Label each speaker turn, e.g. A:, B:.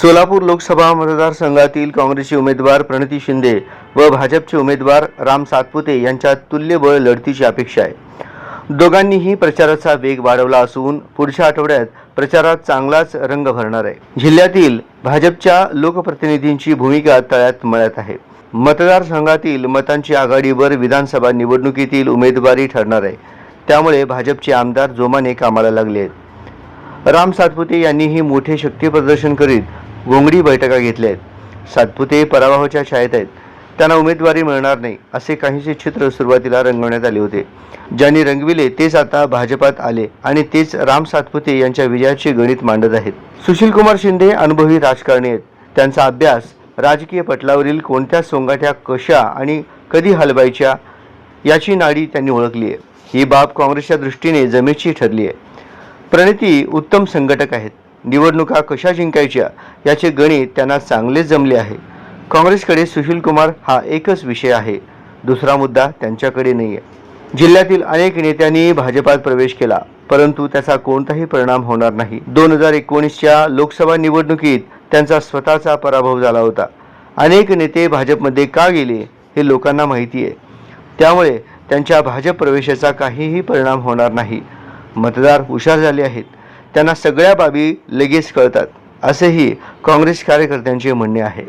A: सोलापूर लोकसभा मतदारसंघातील काँग्रेसचे उमेदवार प्रणिती शिंदे व भाजपचे उमेदवार राम सातपुते यांच्यात तुल्यबळ लढतीची अपेक्षा आहे. दोघांनीही प्रचाराचा वेग वाढवला असून पुढच्या आठवड्यात प्रचारात चांगलाच रंग भरणार आहे. जिल्ह्यातील भाजपच्या लोकप्रतिनिधींची भूमिका तळ्यात मळ्यात आहे. मतदारसंघातील मतांची आघाडीवर विधानसभा निवडणुकीतील उमेदवारी ठरणार आहे. त्यामुळे भाजपचे आमदार जोमाने कामाला लागले आहेत. राम सातपुते यांनीही मोठे शक्तीप्रदर्शन करीत घोंगडी बैठका घेतल्या आहेत. सातपुते पराभवाच्या शाळेत आहेत. त्यांना उमेदवारी मिळणार नाही असे काहीसे चित्र सुरुवातीला रंगवण्यात आले होते. ज्यांनी रंगविले तेच आता भाजपात आले आणि तेच राम सातपुते यांच्या विजयाचे गणित मांडत आहेत. सुशीलकुमार शिंदे अनुभवी राजकारणी आहेत. त्यांचा अभ्यास राजकीय पटलावरील कोणत्या सोंगाट्या कशा आणि कधी हलवायच्या याची नाडी त्यांनी ओळखली आहे. ही बाब काँग्रेसच्या दृष्टीने जमेची ठरली आहे. प्रणिती उत्तम संघटक आहेत. निवडणुका कशा जिंकायच्या याचे गणित त्यांना चांगलेच जमले आहे. काँग्रेसकडे सुशीलकुमार हा एकच विषय आहे. दुसरा मुद्दा त्यांच्याकडे नाही आहे जिल्ह्यातील अनेक नेत्यांनी भाजपात प्रवेश केला परंतु त्याचा कोणताही परिणाम होणार नाही. दोन हजार एकोणीसच्या लोकसभा निवडणुकीत त्यांचा स्वतःचा पराभव झाला होता. अनेक नेते भाजपमध्ये का गेले हे लोकांना माहिती आहे त्यामुळे त्यांच्या भाजप प्रवेशाचा काहीही परिणाम होणार नाही. मतदार हुशार झाले आहेत. त्यांना सगळ्या बाबी लगेच कळतात. असेही काँग्रेस कार्यकर्त्यांचे म्हणणे आहे.